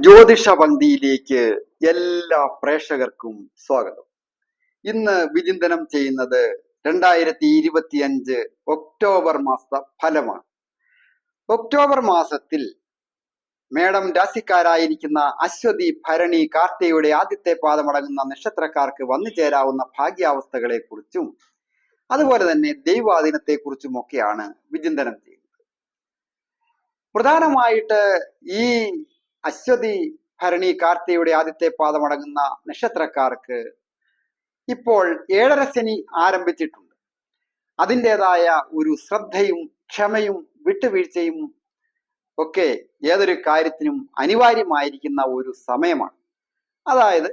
ജ്യോതിഷ പന്തിയിലേക്ക് എല്ലാ പ്രേക്ഷകർക്കും സ്വാഗതം. ഇന്ന് വിചിന്തനം ചെയ്യുന്നത് രണ്ടായിരത്തി ഇരുപത്തി അഞ്ച് ഒക്ടോബർ മാസ ഫലമാണ്. ഒക്ടോബർ മാസത്തിൽ മേഡം രാശിക്കാരായിരിക്കുന്ന അശ്വതി ഭരണി കാർത്തികയുടെ ആദ്യത്തെ പാദമടങ്ങുന്ന നക്ഷത്രക്കാർക്ക് വന്നു ചേരാവുന്ന ഭാഗ്യാവസ്ഥകളെ കുറിച്ചും അതുപോലെ തന്നെ ദൈവാധീനത്തെ കുറിച്ചും ഒക്കെയാണ് വിചിന്തനം ചെയ്യുന്നത്. പ്രധാനമായിട്ട് ഈ അശ്വതി ഭരണി കാർത്തിയുടെ ആദ്യത്തെ പാദമടങ്ങുന്ന നക്ഷത്രക്കാർക്ക് ഇപ്പോൾ ഏഴര ശനി ആരംഭിച്ചിട്ടുണ്ട്. അതിന്റെതായ ഒരു ശ്രദ്ധയും ക്ഷമയും വിട്ടുവീഴ്ചയും ഒക്കെ ഏതൊരു കാര്യത്തിനും അനിവാര്യമായിരിക്കുന്ന ഒരു സമയമാണ്. അതായത്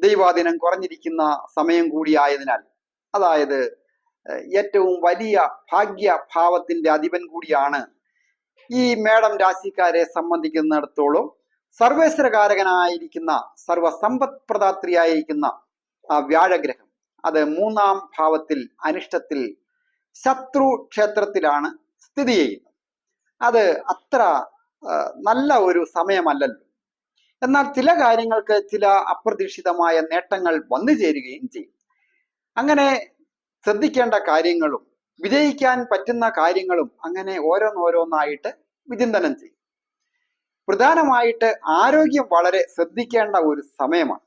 ദൈവാദിനം കുറഞ്ഞിരിക്കുന്ന സമയം കൂടിയായതിനാൽ അതായത് ഏറ്റവും വലിയ ഭാഗ്യഭാവത്തിന്റെ അധിപൻ കൂടിയാണ് ഈ മേടം രാശിക്കാരെ സംബന്ധിക്കുന്നിടത്തോളം സർവേശ്വരകാരകനായിരിക്കുന്ന സർവസമ്പത് പ്രദാത്രിയായിരിക്കുന്ന ആ വ്യാഴഗ്രഹം അത് മൂന്നാം ഭാവത്തിൽ അനിഷ്ടത്തിൽ ശത്രു ക്ഷേത്രത്തിലാണ് സ്ഥിതി ചെയ്യുന്നത്. അത് അത്ര നല്ല ഒരു സമയമല്ലല്ലോ. എന്നാൽ ചില കാര്യങ്ങൾക്ക് ചില അപ്രതീക്ഷിതമായ നേട്ടങ്ങൾ വന്നു ചേരുകയും ചെയ്യും. അങ്ങനെ ശ്രദ്ധിക്കേണ്ട കാര്യങ്ങളും വിജയിക്കാൻ പറ്റുന്ന കാര്യങ്ങളും അങ്ങനെ ഓരോന്നോരോന്നായിട്ട് വിചിന്തനം ചെയ്യും. പ്രധാനമായിട്ട് ആരോഗ്യം വളരെ ശ്രദ്ധിക്കേണ്ട ഒരു സമയമാണ്.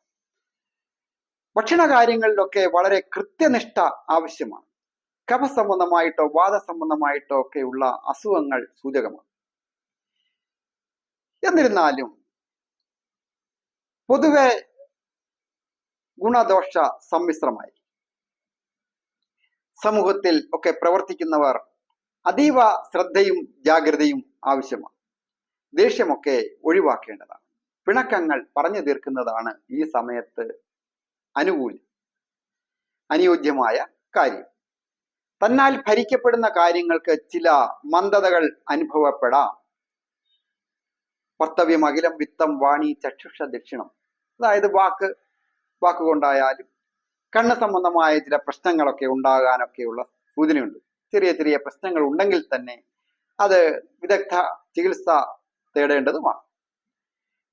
ഭക്ഷണ കാര്യങ്ങളിലൊക്കെ വളരെ കൃത്യനിഷ്ഠ ആവശ്യമാണ്. കഫ സംബന്ധമായിട്ടോ വാദ സംബന്ധമായിട്ടോ ഉള്ള അസുഖങ്ങൾ സൂചകമാണ്. എന്നിരുന്നാലും പൊതുവെ ഗുണദോഷ സമ്മിശ്രമായി. സമൂഹത്തിൽ ഒക്കെ പ്രവർത്തിക്കുന്നവർ അതീവ ശ്രദ്ധയും ജാഗ്രതയും ആവശ്യമാണ്. ദേഷ്യമൊക്കെ ഒഴിവാക്കേണ്ടതാണ്. പിണക്കങ്ങൾ പറഞ്ഞു തീർക്കുന്നതാണ് ഈ സമയത്ത് അനുകൂലം. അനുയോജ്യമായ കാര്യം. തന്നാൽ ഭരിക്കപ്പെടുന്ന കാര്യങ്ങൾക്ക് ചില മന്ദതകൾ അനുഭവപ്പെടാം. കർത്തവ്യം അഖിലം വിത്തം വാണി ചക്ഷുഷ ദക്ഷിണം. അതായത് വാക്ക് വാക്കുകൊണ്ടായാലും കണ്ണ് സംബന്ധമായ ചില പ്രശ്നങ്ങളൊക്കെ ഉണ്ടാകാനൊക്കെയുള്ള സൂചനയുണ്ട്. ചെറിയ ചെറിയ പ്രശ്നങ്ങൾ ഉണ്ടെങ്കിൽ തന്നെ അത് വിദഗ്ധ ചികിത്സ തേടേണ്ടതുമാണ്.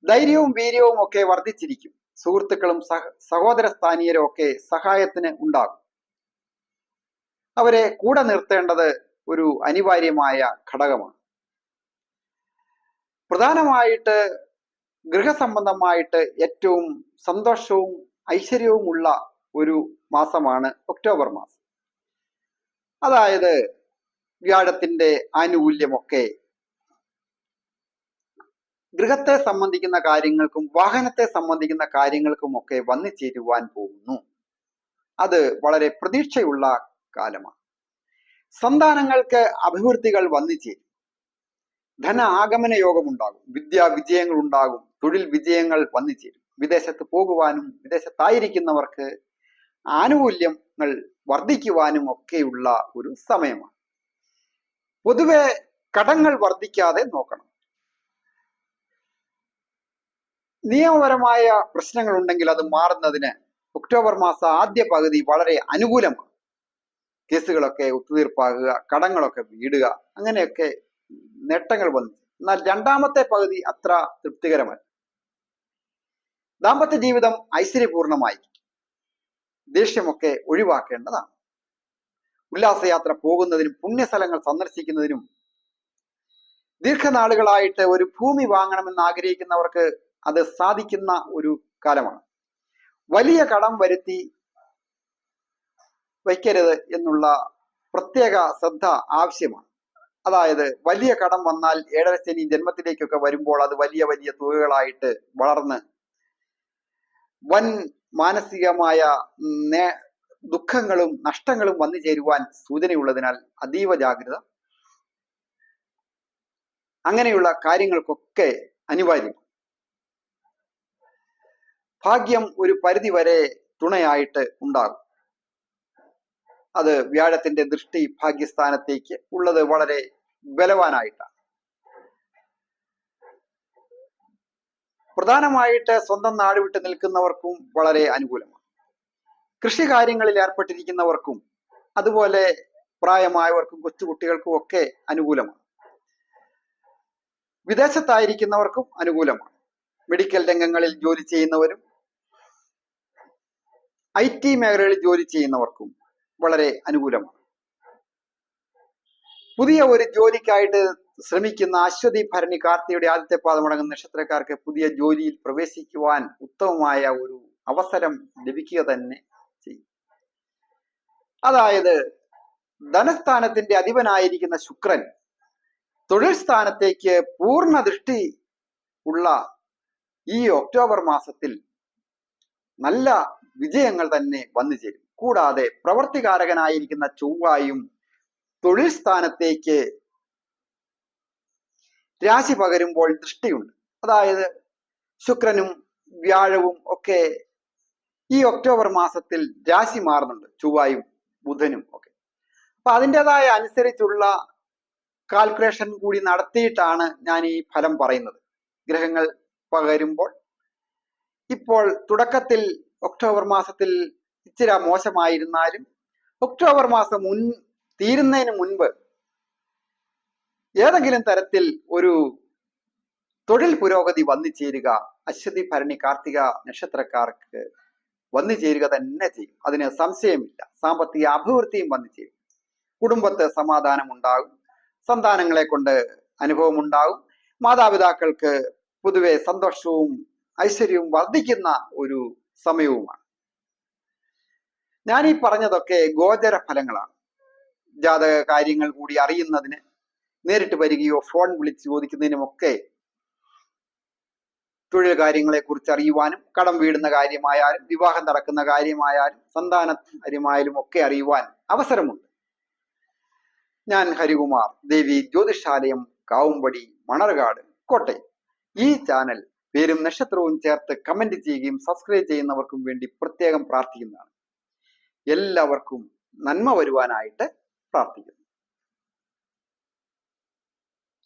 ധൈര്യവും വീര്യവും ഒക്കെ വർദ്ധിച്ചിരിക്കും. സുഹൃത്തുക്കളും സഹ സഹോദര സ്ഥാനീയരും ഒക്കെ സഹായത്തിന് ഉണ്ടാകും. അവരെ കൂടെ നിർത്തേണ്ടത് ഒരു അനിവാര്യമായ ഘടകമാണ്. പ്രധാനമായിട്ട് ഗൃഹസംബന്ധമായിട്ട് ഏറ്റവും സന്തോഷവും ഐശ്വര്യവുമുള്ള ഒരു മാസമാണ് ഒക്ടോബർ മാസം. അതായത് വ്യാഴത്തിന്റെ ആനുകൂല്യമൊക്കെ ഗൃഹത്തെ സംബന്ധിക്കുന്ന കാര്യങ്ങൾക്കും വാഹനത്തെ സംബന്ധിക്കുന്ന കാര്യങ്ങൾക്കുമൊക്കെ വന്നു ചേരുവാൻ പോകുന്നു. അത് വളരെ പ്രതീക്ഷയുള്ള കാലമാണ്. സന്താനങ്ങൾക്ക് അഭിവൃദ്ധികൾ വന്നു ചേരും. ധന ആഗമന യോഗമുണ്ടാകും. വിദ്യാ വിജയങ്ങൾ ഉണ്ടാകും തൊഴിൽ വിജയങ്ങൾ വന്നു ചേരും. വിദേശത്ത് പോകുവാനും വിദേശത്തായിരിക്കുന്നവർക്ക് ആനുകൂല്യങ്ങൾ വർദ്ധിക്കുവാനും ഒക്കെയുള്ള ഒരു സമയമാണ്. പൊതുവെ കടങ്ങൾ വർദ്ധിക്കാതെ നോക്കണം. നിയമപരമായ പ്രശ്നങ്ങൾ ഉണ്ടെങ്കിൽ അത് മാറുന്നതിന് ഒക്ടോബർ മാസ ആദ്യ പകുതി വളരെ അനുകൂലമാണ്. കേസുകളൊക്കെ ഒത്തുതീർപ്പാകുക കടങ്ങളൊക്കെ വീടുക അങ്ങനെയൊക്കെ നേട്ടങ്ങൾ വന്നു. എന്നാൽ രണ്ടാമത്തെ പകുതി അത്ര തൃപ്തികരമല്ല. ദാമ്പത്യ ജീവിതം ഐശ്വര്യപൂർണമായി. ദേഷ്യമൊക്കെ ഒഴിവാക്കേണ്ടതാണ്. ഉല്ലാസയാത്ര പോകുന്നതിനും പുണ്യസ്ഥലങ്ങൾ സന്ദർശിക്കുന്നതിനും ദീർഘനാളുകളായിട്ട് ഒരു ഭൂമി വാങ്ങണമെന്ന് ആഗ്രഹിക്കുന്നവർക്ക് അത് സാധിക്കുന്ന ഒരു കാലമാണ്. വലിയ കടം വരുത്തി വയ്ക്കരുത് എന്നുള്ള പ്രത്യേക ശ്രദ്ധ ആവശ്യമാണ്. അതായത് വലിയ കടം വന്നാൽ ഏഴര ശനി ജന്മത്തിലേക്കൊക്കെ വരുമ്പോൾ അത് വലിയ വലിയ തുകകളായിട്ട് വളർന്ന് വൻ മാനസികമായ ദുഃഖങ്ങളും നഷ്ടങ്ങളും വന്നു ചേരുവാൻ സൂചനയുള്ളതിനാൽ അതീവ ജാഗ്രത. അങ്ങനെയുള്ള കാര്യങ്ങൾക്കൊക്കെ അനിവാര്യം. ഭാഗ്യം ഒരു പരിധി വരെ തുണയായിട്ട് ഉണ്ടാകും. അത് വ്യാഴത്തിന്റെ ദൃഷ്ടി ഭാഗ്യസ്ഥാനത്തേക്ക് ഉള്ളത് വളരെ ബലവാനായിട്ടാണ്. പ്രധാനമായിട്ട് സ്വന്തം നാട് വിട്ട് നിൽക്കുന്നവർക്കും വളരെ അനുകൂലമാണ്. കൃഷി കാര്യങ്ങളിൽ ഏർപ്പെട്ടിരിക്കുന്നവർക്കും അതുപോലെ പ്രായമായവർക്കും കൊച്ചുകുട്ടികൾക്കും ഒക്കെ അനുകൂലമാണ്. വിദേശത്തായിരിക്കുന്നവർക്കും അനുകൂലമാണ്. മെഡിക്കൽ രംഗങ്ങളിൽ ജോലി ചെയ്യുന്നവരും ഐ ടി മേഖലകളിൽ ജോലി ചെയ്യുന്നവർക്കും വളരെ അനുകൂലമാണ്. പുതിയ ഒരു ജോലിക്കായിട്ട് ശ്രമിക്കുന്ന അശ്വതി ഭരണി കാർത്തിയുടെ ആദ്യത്തെ പാദമടങ്ങുന്ന നക്ഷത്രക്കാർക്ക് പുതിയ ജോലിയിൽ പ്രവേശിക്കുവാൻ ഉത്തമമായ ഒരു അവസരം ലഭിക്കുക തന്നെ ചെയ്യും. അതായത് ധനസ്ഥാനത്തിന്റെ അധിപനായിരിക്കുന്ന ശുക്രൻ തൊഴിൽ സ്ഥാനത്തേക്ക് പൂർണ ദൃഷ്ടി ഉള്ള ഈ ഒക്ടോബർ മാസത്തിൽ നല്ല വിജയങ്ങൾ തന്നെ വന്നു ചേരും. കൂടാതെ പ്രവർത്തികാരകനായിരിക്കുന്ന ചൊവ്വായും തൊഴിൽ സ്ഥാനത്തേക്ക് രാശി പകരുമ്പോൾ ദൃഷ്ടിയുണ്ട്. അതായത് ശുക്രനും വ്യാഴവും ഒക്കെ ഈ ഒക്ടോബർ മാസത്തിൽ രാശി മാറുന്നുണ്ട്. ചൊവ്വായും ബുധനും ഒക്കെ. അപ്പൊ അതിന്റെതായ അനുസരിച്ചുള്ള കാൽക്കുലേഷൻ കൂടി നടത്തിയിട്ടാണ് ഞാൻ ഈ ഫലം പറയുന്നത്. ഗ്രഹങ്ങൾ പകരുമ്പോൾ ഇപ്പോൾ തുടക്കത്തിൽ ഒക്ടോബർ മാസത്തിൽ ഇച്ചിരി മോശമായിരുന്നാലും ഒക്ടോബർ മാസം മുൻ തീരുന്നതിന് മുൻപ് ഏതെങ്കിലും തരത്തിൽ ഒരു തൊഴിൽ പുരോഗതി വന്നു ചേരുക അശ്വതി ഭരണി കാർത്തിക നക്ഷത്രക്കാർക്ക് വന്നു ചേരുക തന്നെ ചെയ്യും. അതിന് സംശയമില്ല. സാമ്പത്തിക അഭിവൃദ്ധിയും വന്നു ചേരും. കുടുംബത്ത് സമാധാനം ഉണ്ടാകും. സന്താനങ്ങളെ കൊണ്ട് അനുഭവം ഉണ്ടാകും. മാതാപിതാക്കൾക്ക് പൊതുവെ സന്തോഷവും ഐശ്വര്യവും വർദ്ധിക്കുന്ന ഒരു സമയവുമാണ്. ഞാൻ ഈ പറഞ്ഞതൊക്കെ ഗോചര ഫലങ്ങളാണ് ജാതക കാര്യങ്ങൾ കൂടി അറിയുന്നതിന് നേരിട്ട് വരികയോ ഫോൺ വിളിച്ച് ചോദിക്കുന്നതിനുമൊക്കെ തൊഴിൽ കാര്യങ്ങളെ കുറിച്ച് അറിയുവാനും കടം വീടുന്ന കാര്യമായാലും വിവാഹം നടക്കുന്ന കാര്യമായാലും സന്താന കാര്യമായാലും ഒക്കെ അറിയുവാൻ അവസരമുണ്ട്. ഞാൻ ഹരികുമാർ ദേവി ജ്യോതിഷാലയം കാവുംപടി മണർകാട് കോട്ടയം. ഈ ചാനൽ പേരും നക്ഷത്രവും ചേർത്ത് കമന്റ് ചെയ്യുകയും സബ്സ്ക്രൈബ് ചെയ്യുന്നവർക്കും വേണ്ടി പ്രത്യേകം പ്രാർത്ഥിക്കുന്നതാണ്. എല്ലാവർക്കും നന്മ വരുവാനായിട്ട് പ്രാർത്ഥിക്കുന്നു.